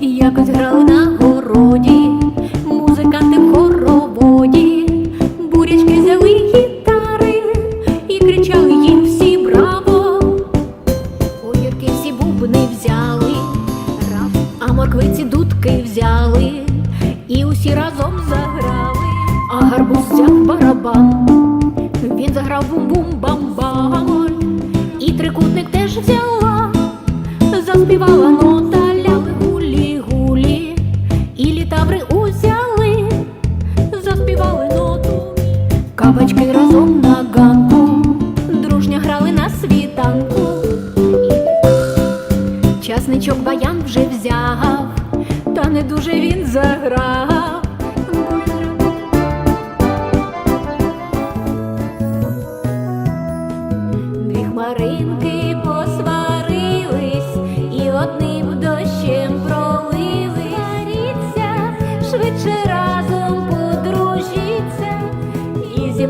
Якось грали на городі, музиканти в хороводі, бурячки взяли гітари і кричали їм всі браво. Огірки всі бубни взяли, раз, а морквиці дудки взяли, і усі разом заграли, а гарбуз взяв барабан. Він заграв бум-бум-бам-бам, і трикутник теж взяла, заспівала нота Кабачки разом на ганку, дружньо грали на світанку. Часничок баян вже взяв, та не дуже він заграв. Дві хмаринки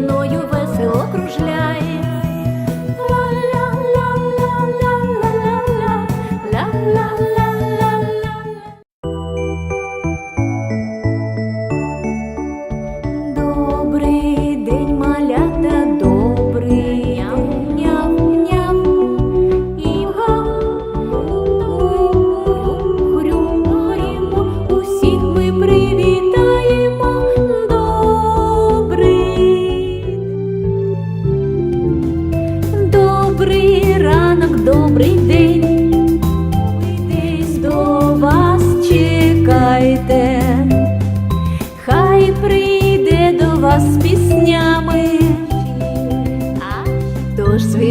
мною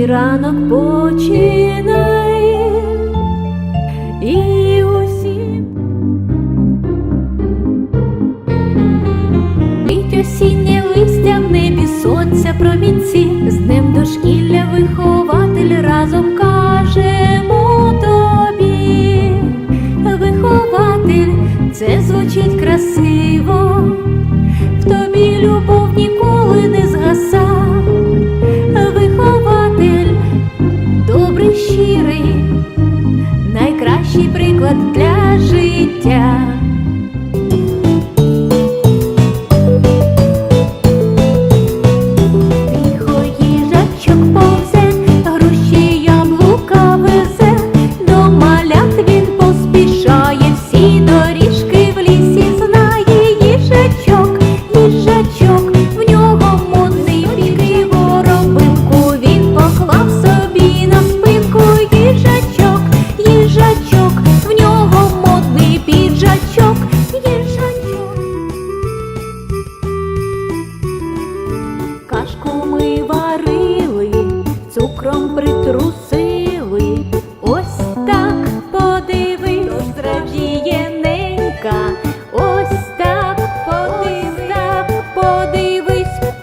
ранок почив.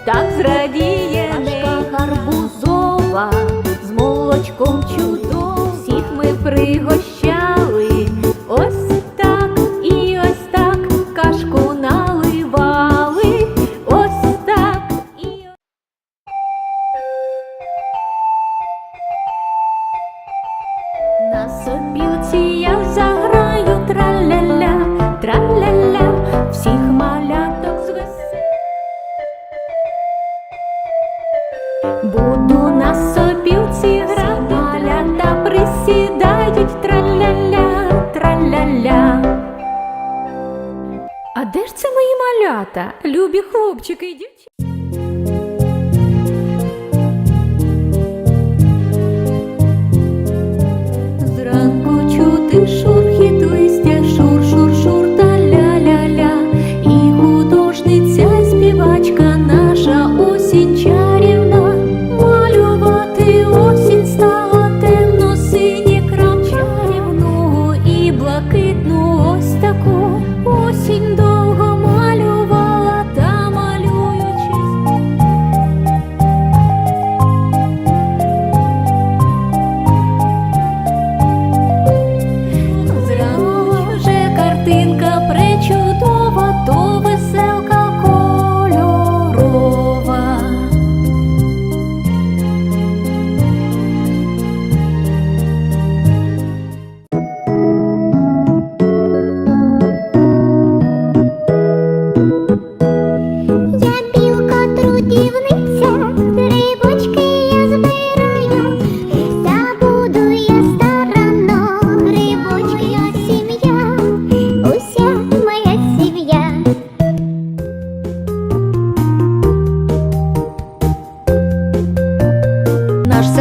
Так зрадіє ненька гарбузова, з молочком чудо, всіх ми пригощали. Ось так і ось так кашку наливали. Ось так і ось На сопілці А де ж це мої малята, любі хлопчики і дівчата? Зранку чути шурхіт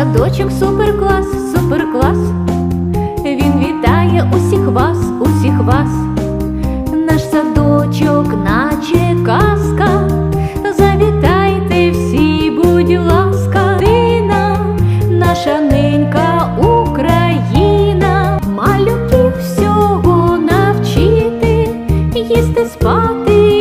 Садочок суперклас, суперклас, він вітає усіх вас, усіх вас, наш садочок, наче казка, завітайте всі, будь ласка, Рина, наша ненька Україна, малюків всього навчити, їсти спати.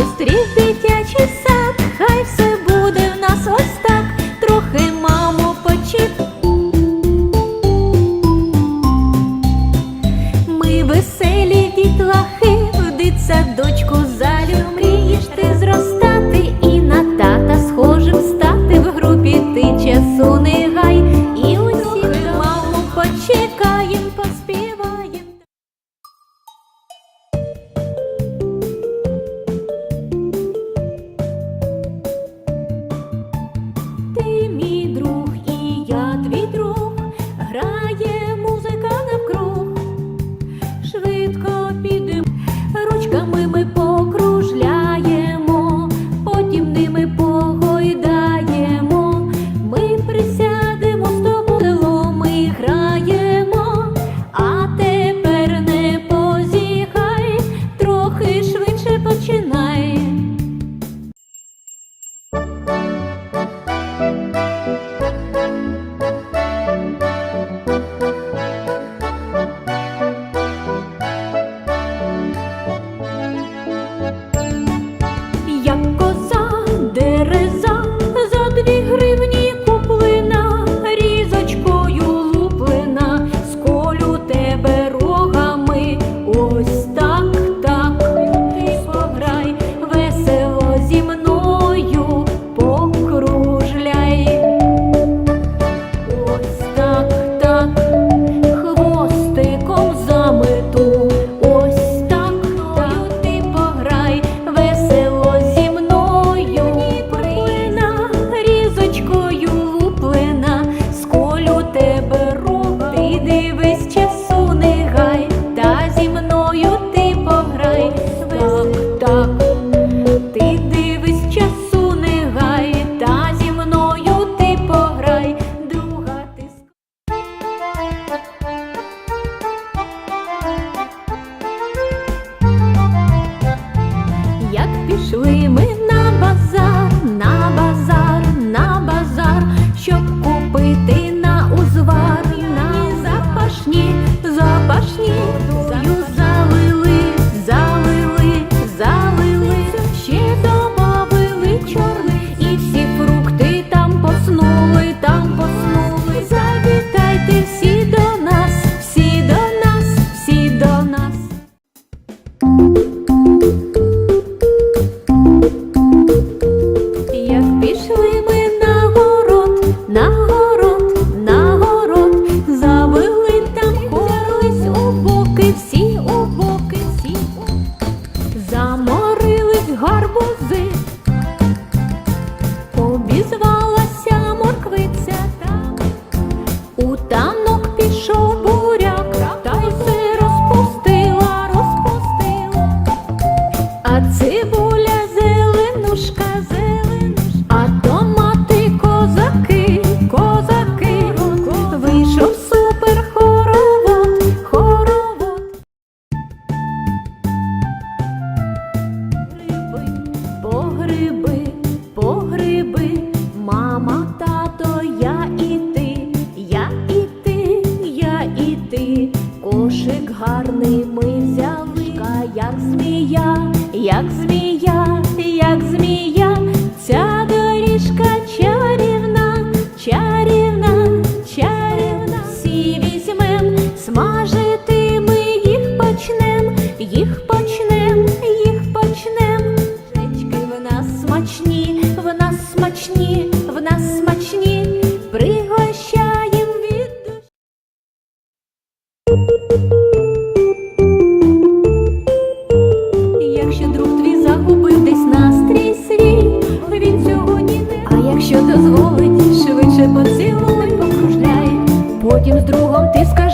зустріч. See. друг твій загубив десь настрій свій, він сьогодні не А якщо дозволить, швидше поцілуй, покружляй, потім з другом ти скажи.